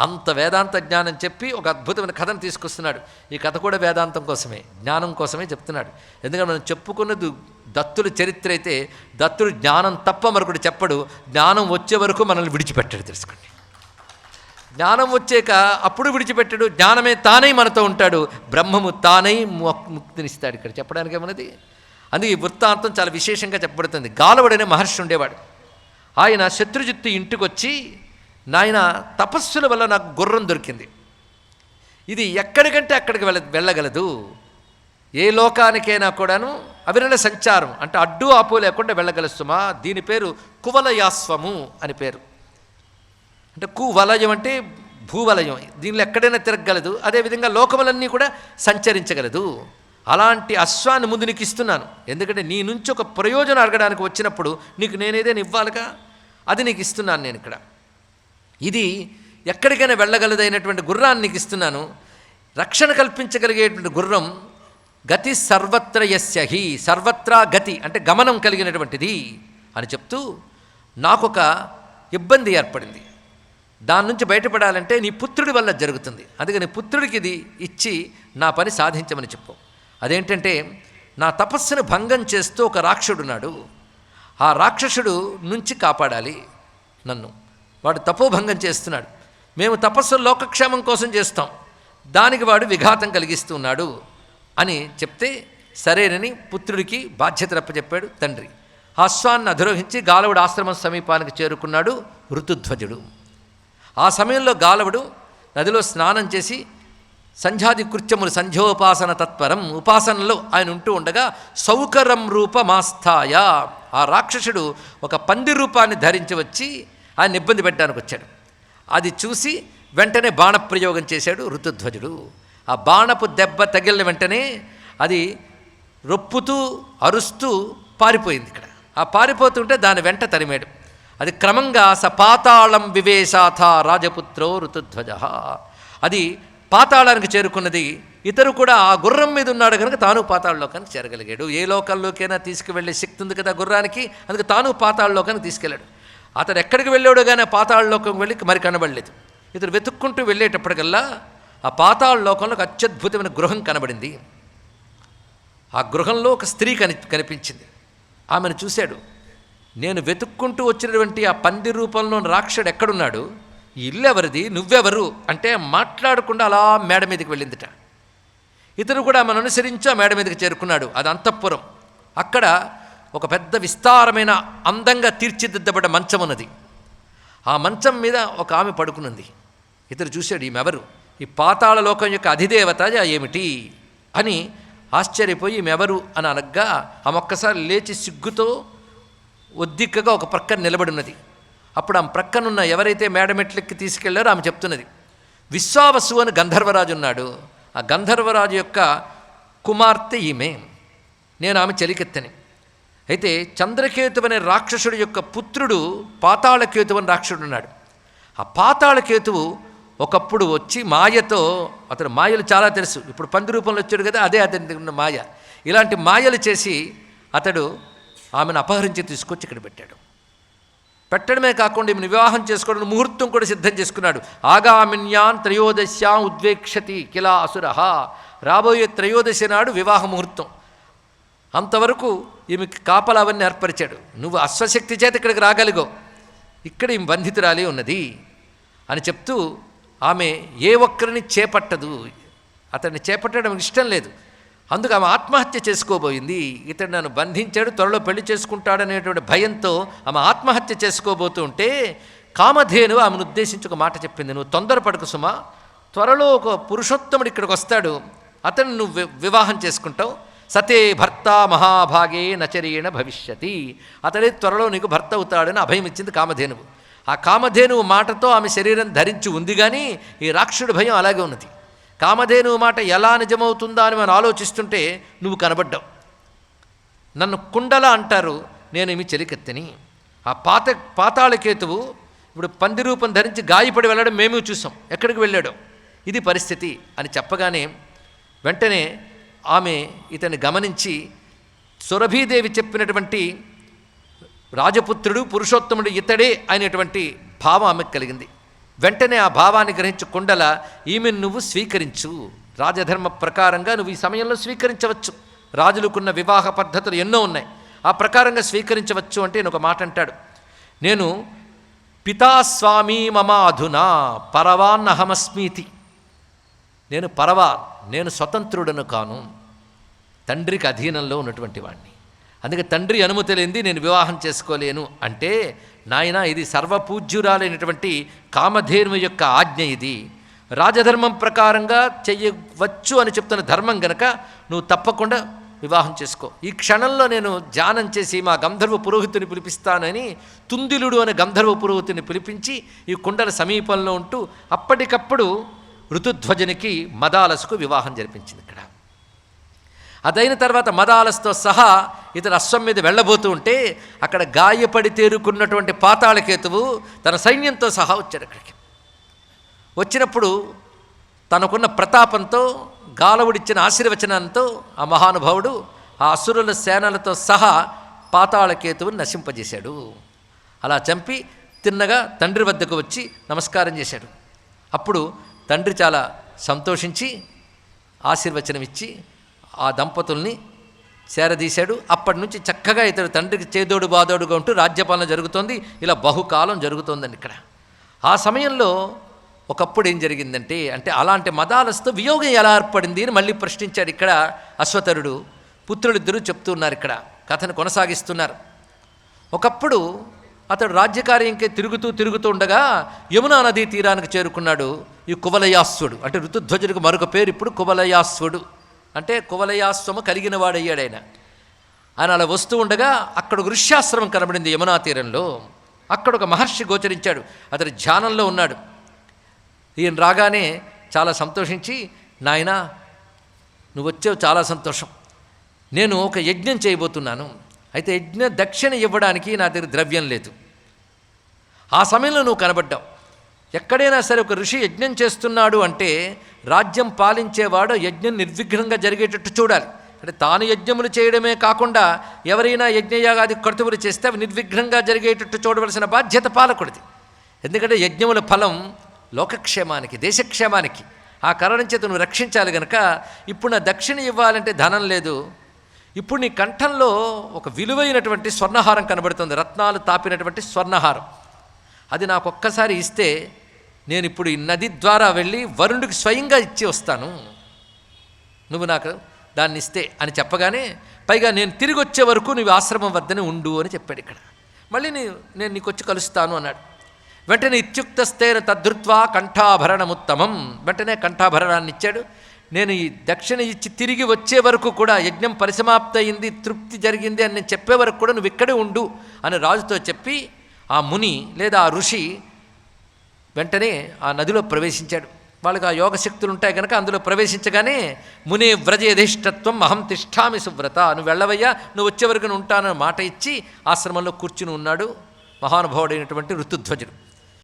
అంత వేదాంత జ్ఞానం చెప్పి ఒక అద్భుతమైన కథను తీసుకొస్తున్నాడు. ఈ కథ కూడా వేదాంతం కోసమే జ్ఞానం కోసమే చెప్తున్నాడు. ఎందుకంటే మనం చెప్పుకున్నది దత్తుల చరిత్ర అయితే దత్తుడు జ్ఞానం తప్ప మరొకటి చెప్పడు. జ్ఞానం వచ్చే వరకు మనల్ని విడిచిపెట్టాడు తెలుసుకోండి. జ్ఞానం వచ్చాక అప్పుడు విడిచిపెట్టాడు. జ్ఞానమే తానై మనతో ఉంటాడు. బ్రహ్మము తానై ముక్తినిస్తాడు ఇక్కడ చెప్పడానికి ఏమన్నది? అందుకే ఈ వృత్తాంతం చాలా విశేషంగా చెప్పబడుతుంది. గాలవుడనే మహర్షి ఉండేవాడు. ఆయన శత్రుజిత్తు ఇంటికి వచ్చి నాయన తపస్సుల వల్ల నాకు గుర్రం దొరికింది. ఇది ఎక్కడికంటే అక్కడికి వెళ్ళ వెళ్ళగలదు. ఏ లోకానికైనా కూడాను అవిరళ సంచారం అంటే అడ్డు ఆపు లేకుండా వెళ్ళగలుస్తుమా? దీని పేరు కువలయాస్వము అని పేరు. అంటే కువలయం అంటే భూవలయం. దీనిలో ఎక్కడైనా తిరగగలదు. అదేవిధంగా లోకములన్నీ కూడా సంచరించగలదు. అలాంటి అశ్వాన్ని ముందు నీకు ఇస్తున్నాను. ఎందుకంటే నీ నుంచి ఒక ప్రయోజనం అడగడానికి వచ్చినప్పుడు నీకు నేనేదైనా ఇవ్వాలిగా? అది నీకు ఇస్తున్నాను నేను ఇక్కడ. ఇది ఎక్కడికైనా వెళ్ళగలదైనటువంటి గుర్రాన్ని నీకు ఇస్తున్నాను. రక్షణ కల్పించగలిగేటువంటి గుర్రం గతి సర్వత్ర యస్య హి సర్వత్రా గతి అంటే గమనం కలిగినటువంటిది అని చెప్తూ నాకొక ఇబ్బంది ఏర్పడింది. దాని నుంచి బయటపడాలంటే నీ పుత్రుడి వల్ల జరుగుతుంది. అందుకని పుత్రుడికి ఇది ఇచ్చి నా పని సాధించమని చెప్పు. అదేంటంటే నా తపస్సును భంగం చేస్తూ ఒక రాక్షసుడున్నాడు ఆ రాక్షసుడు నుంచి కాపాడాలి నన్ను. వాడు తపోభంగం చేస్తున్నాడు. మేము తపస్సు లోకక్షేమం కోసం చేస్తాం. దానికి వాడు విఘాతం కలిగిస్తూ ఉన్నాడు అని చెప్తే సరేనని పుత్రుడికి బాధ్యత చెప్పాడు తండ్రి. ఆ అశ్వాన్ని అధిరోహించి గాలవుడు ఆశ్రమం సమీపానికి చేరుకున్నాడు ఋతుధ్వజుడు. ఆ సమయంలో గాలవుడు నదిలో స్నానం చేసి సంధ్యాది కృత్యములు సంధ్యోపాసన తత్పరం ఉపాసనలో ఆయన ఉంటూ ఉండగా సౌకరం రూపమాస్థాయ. ఆ రాక్షసుడు ఒక పంది రూపాన్ని ధరించి వచ్చి ఆయన ఇబ్బంది పెట్టడానికి వచ్చాడు. అది చూసి వెంటనే బాణప్రయోగం చేశాడు ఋతుధ్వజుడు. ఆ బాణపు దెబ్బ తగిలిన వెంటనే అది రొప్పుతూ అరుస్తూ పారిపోయింది ఇక్కడ. ఆ పారిపోతుంటే దాని వెంట తరిమాడు. అది క్రమంగా స పాతాళం వివేశాథ రాజపుత్రో ఋతుధ్వజ. అది పాతాళానికి చేరుకున్నది. ఇతరు కూడా ఆ గుర్రం మీద ఉన్నాడు కనుక తాను పాతాళలోకానికి చేరగలిగాడు. ఏ లోకంలోకైనా తీసుకువెళ్ళే శక్తి ఉంది కదా గుర్రానికి? అందుకు తాను పాతాళలోకానికి తీసుకెళ్ళాడు. అతడు ఎక్కడికి వెళ్ళాడు కానీ పాతాళలోకం వెళ్ళి మరి కనబడలేదు. ఇతడు వెతుక్కుంటూ వెళ్ళేటప్పటికల్లా ఆ పాతాళలోకంలో ఒక అత్యద్భుతమైన గృహం కనబడింది. ఆ గృహంలో ఒక స్త్రీ కని కనిపించింది. ఆమెను చూశాడు. నేను వెతుక్కుంటూ వచ్చినటువంటి ఆ పంది రూపంలో రాక్షసుడు ఎక్కడున్నాడు? ఈ ఇల్లు ఎవరిది? నువ్వెవరు? అంటే మాట్లాడకుండా అలా మేడ మీదకి వెళ్ళిందిట. ఇతను కూడా ఆమెను అనుసరించి ఆ మేడ మీదకి చేరుకున్నాడు. అది అంతఃపురం. అక్కడ ఒక పెద్ద విస్తారమైన అందంగా తీర్చిదిద్దబడ్డ మంచం ఉన్నది. ఆ మంచం మీద ఒక ఆమె పడుకునుంది. ఇతడు చూశాడు ఈమెవరు? ఈ పాతాళ లోకం యొక్క అధిదేవత ఏమిటి? అని ఆశ్చర్యపోయి ఈమెవరు? అని అనగ్గా ఆమె ఒక్కసారి లేచి సిగ్గుతో ఒద్దిక్కగా ఒక ప్రక్కన నిలబడినది. అప్పుడు ఆమె ప్రక్కనున్న ఎవరైతే మేడమెట్లెక్కి తీసుకెళ్ళారో ఆమె చెప్తున్నది విశ్వావసు అని గంధర్వరాజు ఉన్నాడు. ఆ గంధర్వరాజు యొక్క కుమార్తె ఈమె. నేను ఆమె చెలికెత్తని. అయితే చంద్రకేతు అనే రాక్షసుడి యొక్క పుత్రుడు పాతాళకేతు అని రాక్షసుడు ఉన్నాడు. ఆ పాతాళకేతువు ఒకప్పుడు వచ్చి మాయతో అతడు మాయలు చాలా తెలుసు. ఇప్పుడు పంది రూపంలో వచ్చాడు కదా అదే అతని ఉన్న మాయ. ఇలాంటి మాయలు చేసి అతడు ఆమెను అపహరించి తీసుకొచ్చి ఇక్కడ పెట్టాడు. పెట్టడమే కాకుండా ఈమెను వివాహం చేసుకోవడం ముహూర్తం కూడా సిద్ధం చేసుకున్నాడు. ఆగామిన్యాన్ త్రయోదశ్యాం ఉద్వేక్షతి కిలా అసురహ. రాబోయే త్రయోదశి నాడు వివాహ ముహూర్తం. అంతవరకు ఈమెకి కాపలు అవన్నీ ఏర్పరిచాడు. నువ్వు అశ్వశక్తి చేత ఇక్కడికి రాగలిగో. ఇక్కడ ఈమె బంధితురాలి ఉన్నది అని చెప్తూ ఆమె ఏ ఒక్కరిని చేపట్టదు. అతన్ని చేపట్టడం ఇష్టం లేదు. అందుకు ఆమె ఆత్మహత్య చేసుకోబోయింది. ఇతడు నన్ను బంధించాడు త్వరలో పెళ్ళి చేసుకుంటాడనేటువంటి భయంతో ఆమె ఆత్మహత్య చేసుకోబోతూ ఉంటే కామధేను ఆమెను ఉద్దేశించి ఒక మాట చెప్పింది. నువ్వు తొందరపడకు సుమా. త్వరలో ఒక పురుషోత్తముడు ఇక్కడికి వస్తాడు. అతను నువ్వు వివాహం చేసుకుంటావు. సతే భర్త మహాభాగే నచరేణ భవిష్యతి. అతడే త్వరలో నీకు భర్త అవుతాడని అభయం ఇచ్చింది కామధేనువు. ఆ కామధేనువు మాటతో ఆమె శరీరం ధరించి ఉంది కానీ ఈ రాక్షసుడి భయం అలాగే ఉన్నది. కామధేనువు మాట ఎలా నిజమవుతుందా అని మనం ఆలోచిస్తుంటే నువ్వు కనబడ్డావు. నన్ను కుండల అంటారు నేనేమి చెలికెత్తని. ఆ పాత పాతాళకేతువు ఇప్పుడు పంది రూపం ధరించి గాయపడి వెళ్ళడం మేము చూసాం. ఎక్కడికి వెళ్ళాడో? ఇది పరిస్థితి అని చెప్పగానే వెంటనే ఆమె ఇతన్ని గమనించి సురభీదేవి చెప్పినటువంటి రాజపుత్రుడు పురుషోత్తముడు ఇతడే అనేటువంటి భావం ఆమెకు కలిగింది. వెంటనే ఆ భావాన్ని గ్రహించు కుండల ఈమెను నువ్వు స్వీకరించు. రాజధర్మ ప్రకారంగా నువ్వు ఈ సమయంలో స్వీకరించవచ్చు. రాజులకున్న వివాహ పద్ధతులు ఎన్నో ఉన్నాయి. ఆ ప్రకారంగా స్వీకరించవచ్చు అంటే నేను ఒక మాట అంటాడు. నేను పితాస్వామి మమ అధునా పరవాన్నహమస్మీతి. నేను పరవా నేను స్వతంత్రుడను కాను. తండ్రికి అధీనంలో ఉన్నటువంటి వాడిని అందుకే తండ్రి అనుమతి లేనిది నేను వివాహం చేసుకోలేను అంటే నాయన ఇది సర్వపూజ్యురాలైనటువంటి కామధేను యొక్క ఆజ్ఞ ఇది. రాజధర్మం ప్రకారంగా చెయ్యవచ్చు అని చెప్తున్న ధర్మం గనక నువ్వు తప్పకుండా వివాహం చేసుకో. ఈ క్షణంలో నేను ధ్యానం చేసి మా గంధర్వ పురోహితుని పిలిపిస్తానని తుందిలుడు అనే గంధర్వ పురోహితుని పిలిపించి ఈ కుండల సమీపంలో ఉంటూ అప్పటికప్పుడు ఋతుధ్వజునికి మదాలసుకు వివాహం జరిపించింది ఇక్కడ. అదైన తర్వాత మదాలస్తో సహా ఇతను అశ్వం మీద వెళ్ళబోతూ ఉంటే అక్కడ గాయపడి తేరుకున్నటువంటి పాతాళకేతువు తన సైన్యంతో సహా వచ్చాడు అక్కడికి. వచ్చినప్పుడు తనకున్న ప్రతాపంతో గాలవుడిచ్చిన ఆశీర్వచనంతో ఆ మహానుభావుడు ఆ అసురుల సేనలతో సహా పాతాళకేతువుని నశింపజేశాడు. అలా చంపి తిన్నగా తండ్రి వద్దకు వచ్చి నమస్కారం చేశాడు. అప్పుడు తండ్రి చాలా సంతోషించి ఆశీర్వచనం ఇచ్చి ఆ దంపతుల్ని చేరదీశాడు. అప్పటి నుంచి చక్కగా ఇతడు తండ్రికి చేదోడు బాదోడుగా ఉంటూ రాజ్యపాలన జరుగుతోంది. ఇలా బహుకాలం జరుగుతోందండి ఇక్కడ. ఆ సమయంలో ఒకప్పుడు ఏం జరిగిందంటే అంటే అలాంటి మదాలస్తో వియోగం ఎలా ఏర్పడింది అని మళ్ళీ ప్రశ్నించాడు ఇక్కడ అశ్వతరుడు. పుత్రులిద్దరూ చెప్తున్నారు ఇక్కడ. కథను కొనసాగిస్తున్నారు. ఒకప్పుడు అతడు రాజ్యకార్యంకే తిరుగుతూ తిరుగుతూ ఉండగా యమునా నదీ తీరానికి చేరుకున్నాడు. ఈ కువలయాస్వుడు అంటే ఋతుధ్వజుడికి మరొక పేరు ఇప్పుడు కువలయాస్వుడు అంటే కువలయాస్వము కలిగిన వాడయ్యాడు ఆయన. ఆయన అలా వస్తూ ఉండగా అక్కడ ఒక ఋష్యాశ్రమం కనబడింది యమునా తీరంలో. అక్కడ ఒక మహర్షి గోచరించాడు. అతడు ధ్యానంలో ఉన్నాడు. ఈయన రాగానే చాలా సంతోషించి నాయనా నువ్వు వచ్చావు చాలా సంతోషం. నేను ఒక యజ్ఞం చేయబోతున్నాను. అయితే యజ్ఞ దక్షిణ ఇవ్వడానికి నా దగ్గర ద్రవ్యం లేదు. ఆ సమయంలో నువ్వు కనబడ్డావు. ఎక్కడైనా సరే ఒక ఋషి యజ్ఞం చేస్తున్నాడు అంటే రాజ్యం పాలించేవాడు యజ్ఞం నిర్విఘ్నంగా జరిగేటట్టు చూడాలి. అంటే తాను యజ్ఞములు చేయడమే కాకుండా ఎవరైనా యజ్ఞయాగాది కర్తవులు చేస్తే అవి నిర్విఘ్నంగా జరిగేటట్టు చూడవలసిన బాధ్యత పాలకుడిది. ఎందుకంటే యజ్ఞముల ఫలం లోకక్షేమానికి దేశక్షేమానికి. ఆ కారణం చేత నువ్వు రక్షించాలి గనక ఇప్పుడు నా దక్షిణ ఇవ్వాలంటే ధనం లేదు. ఇప్పుడు నీ కంఠంలో ఒక విలువైనటువంటి స్వర్ణహారం కనబడుతుంది. రత్నాలు తాపినటువంటి స్వర్ణహారం. అది నాకు ఒక్కసారి ఇస్తే నేను ఇప్పుడు ఈ నది ద్వారా వెళ్ళి వరుణుడికి స్వయంగా ఇచ్చి వస్తాను. నువ్వు నాకు దాన్ని ఇస్తే అని చెప్పగానే పైగా నేను తిరిగి వచ్చే వరకు నువ్వు ఆశ్రమం వద్దనే ఉండు అని చెప్పాడు ఇక్కడ. మళ్ళీ నీ నేను నీకు వచ్చి కలుస్తాను అన్నాడు. వెంటనే ఇత్యుక్తస్తేన తద్ధృత్వా కంఠాభరణముత్తమం. వెంటనే కంఠాభరణాన్ని ఇచ్చాడు. నేను ఈ దక్షిణ ఇచ్చి తిరిగి వచ్చే వరకు కూడా యజ్ఞం పరిసమాప్తయింది తృప్తి జరిగింది అని నేను చెప్పే వరకు కూడా నువ్వు ఇక్కడే ఉండు అని రాజుతో చెప్పి ఆ ముని లేదా ఆ ఋషి వెంటనే ఆ నదిలో ప్రవేశించాడు. వాళ్ళకి ఆ యోగ శక్తులు ఉంటాయి కనుక అందులో ప్రవేశించగానే మునే వ్రజయధిష్టత్వం అహం తిష్టామి సువ్రత నువ్వు వెళ్ళవయ్యా నువ్వు వచ్చే వరకు ఉంటానని మాట ఇచ్చి ఆశ్రమంలో కూర్చుని ఉన్నాడు మహానుభావుడైనటువంటి ఋతుధ్వజుడు.